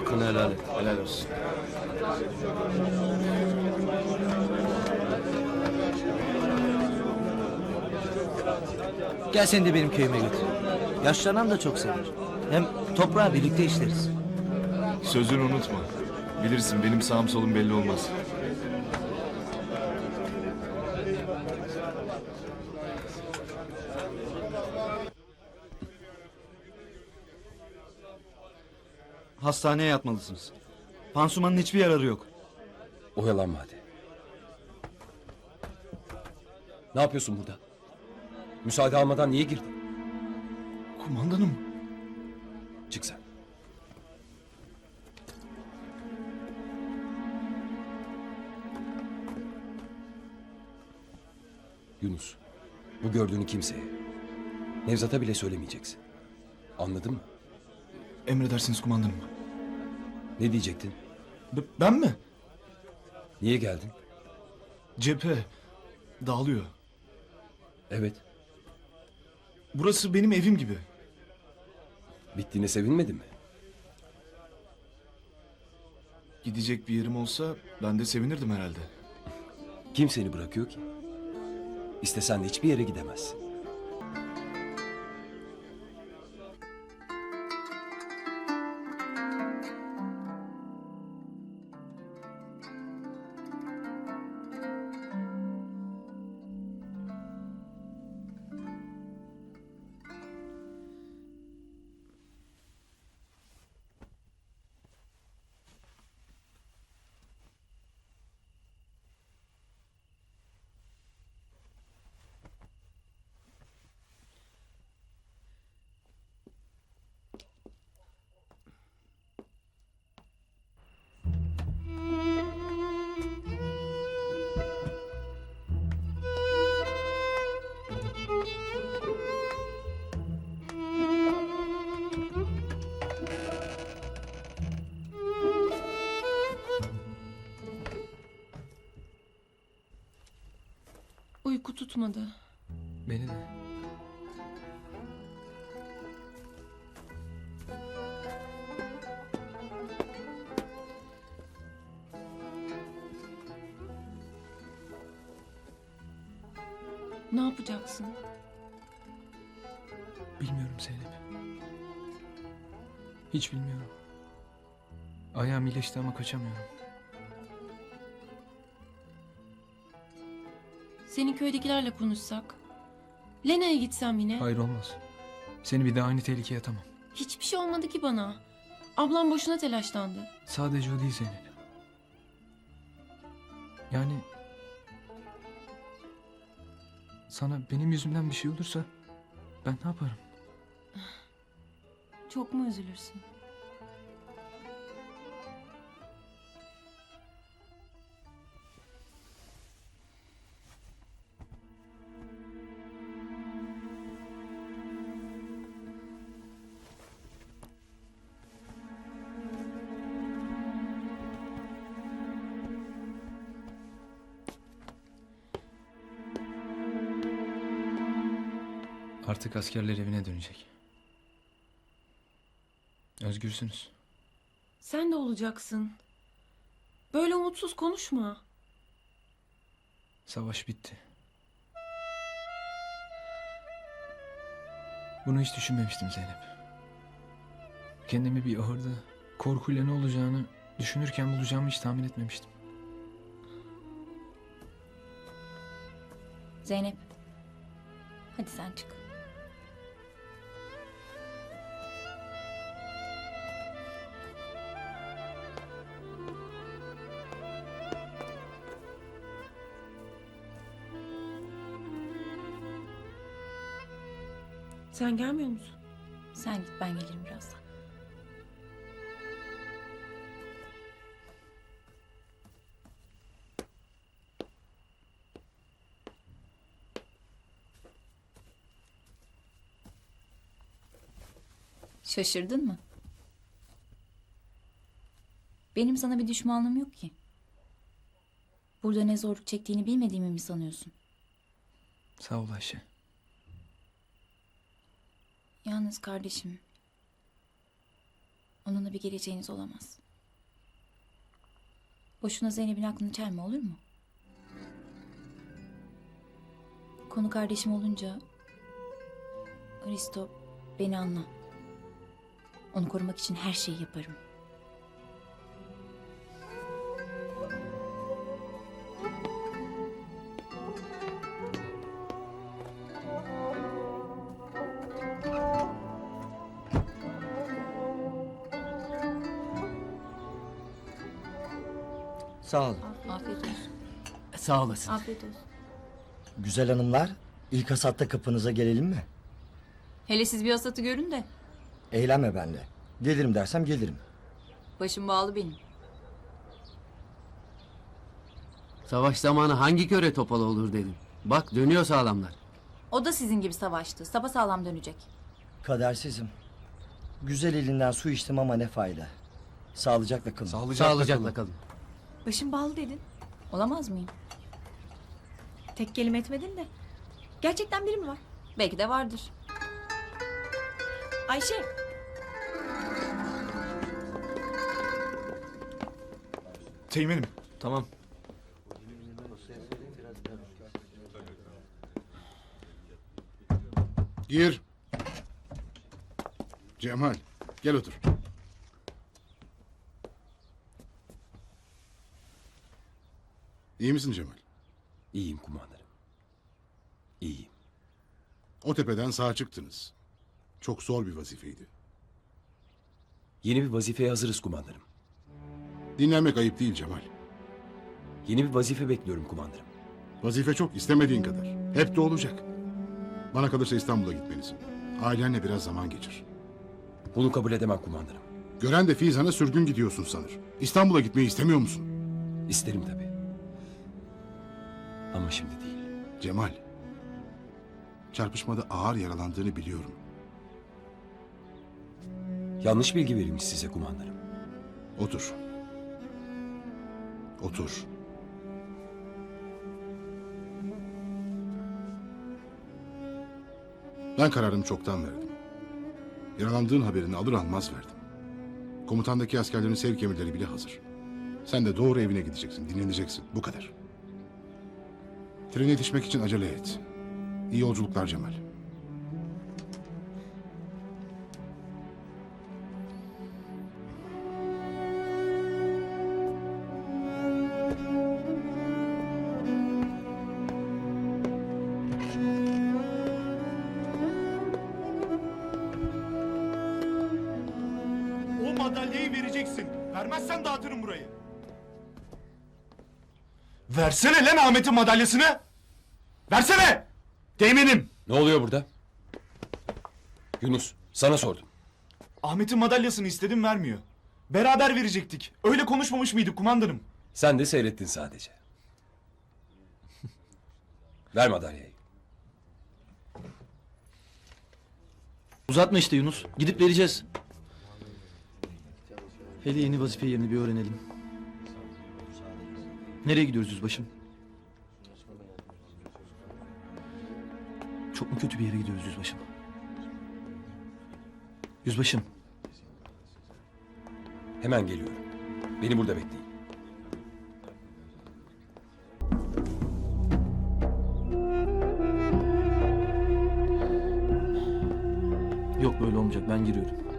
Hakkını helal et. Helal olsun. Gel seni de benim köyüme götür. Yaşlanan da çok sever. Hem toprağı birlikte işleriz. Sözünü unutma. Bilirsin benim sağım solum belli olmaz. Hastaneye yatmalısınız. Pansumanın hiçbir yararı yok. Oyalanma hadi. Ne yapıyorsun burada? Müsaade almadan niye girdin? Kumandanım. Çık sen. Yunus, bu gördüğünü kimseye, Nevzat'a bile söylemeyeceksin. Anladın mı? Emredersiniz kumandanım. Ne diyecektin? B- ben mi? Niye geldin? Cephe. Dağılıyor. Evet, Burası benim evim gibi. bittiğine sevinmedin mi? Gidecek bir yerim olsa ben de sevinirdim herhalde. Kim seni bırakıyor ki? İstesen de hiçbir yere gidemezsin. Uyku tutmadı. Beni de. Ne yapacaksın? Bilmiyorum Zeynep. Hiç bilmiyorum. Ayağım iyileşti ama kaçamıyorum. Senin köydekilerle konuşsak. Lena'ya gitsem yine. Hayır olmaz. Seni bir daha aynı tehlikeye atamam. Hiçbir şey olmadı ki bana. Ablam boşuna telaşlandı. Sadece o değil Zeynep. Yani... Sana benim yüzümden bir şey olursa ben ne yaparım? Çok mu üzülürsün? Artık askerler evine dönecek. Özgürsünüz. Sen de olacaksın. Böyle umutsuz konuşma. Savaş bitti. Bunu hiç düşünmemiştim Zeynep. Kendimi bir ahırda korkuyla ne olacağını düşünürken bulacağımı hiç tahmin etmemiştim. Zeynep. Hadi sen çık. Sen gelmiyor musun? Sen git ben gelirim birazdan. Şaşırdın mı? Benim sana bir düşmanlığım yok ki. Burada ne zorluk çektiğini bilmediğimi mi sanıyorsun? Sağ ol Ayşe. Yalnız kardeşim. Onunla bir geleceğiniz olamaz. Boşuna Zeynep'in aklını çelme olur mu? Konu kardeşim olunca... Aristo beni anla. Onu korumak için her şeyi yaparım. Sağ ol. Afiyet olsun. Sağ olasın. Afiyet olsun. Güzel hanımlar, ilk hasatta kapınıza gelelim mi? Hele siz bir hasatı görün de. Eğlenme bende. Gelirim dersem gelirim. Başım bağlı benim. Savaş zamanı hangi köre topalı olur dedin. Bak dönüyor sağlamlar. O da sizin gibi savaştı. Sapa sağlam dönecek. Kadersizim. Güzel elinden su içtim ama ne fayda. Sağlıcakla kalın. Sağlıcakla kalın. Başım bağlı dedin. Olamaz mıyım? Tek kelime etmedin de. Gerçekten biri mi var? Belki de vardır. Ayşe. Teğmenim. Tamam. Gir. Cemal, gel otur. İyi misin Cemal? İyiyim kumandanım. İyiyim. O tepeden sağa çıktınız. Çok zor bir vazifeydi. Yeni bir vazifeye hazırız kumandanım. Dinlenmek ayıp değil Cemal. Yeni bir vazife bekliyorum kumandanım. Vazife çok istemediğin kadar. Hep de olacak. Bana kalırsa İstanbul'a gitmelisin. Ailenle biraz zaman geçir. Bunu kabul edemem kumandanım. Gören de Fizan'a sürgün gidiyorsun sanır. İstanbul'a gitmeyi istemiyor musun? İsterim tabii. Ama şimdi değil. Cemal. Çarpışmada ağır yaralandığını biliyorum. Yanlış bilgi verilmiş size kumandanım. Otur. Otur. Ben kararımı çoktan verdim. Yaralandığın haberini alır almaz verdim. Komutandaki askerlerin sevk emirleri bile hazır. Sen de doğru evine gideceksin, dinleneceksin. Bu kadar. Trene yetişmek için acele et. İyi yolculuklar Cemal. O madalyayı vereceksin. Vermezsen dağıtırım burayı. Versene lan Ahmet'in madalyasını. Versene. Teğmenim. Ne oluyor burada? Yunus, sana sordum. Ahmet'in madalyasını istedim vermiyor. Beraber verecektik. Öyle konuşmamış mıydık kumandanım? Sen de seyrettin sadece. Ver madalyayı. Uzatma işte Yunus. Gidip vereceğiz. Hele yeni vazife yerini bir öğrenelim. Nereye gidiyoruz yüzbaşım? Çok mu kötü bir yere gidiyoruz yüzbaşım? Yüzbaşım. Hemen geliyorum. Beni burada bekleyin. Yok böyle olmayacak ben giriyorum.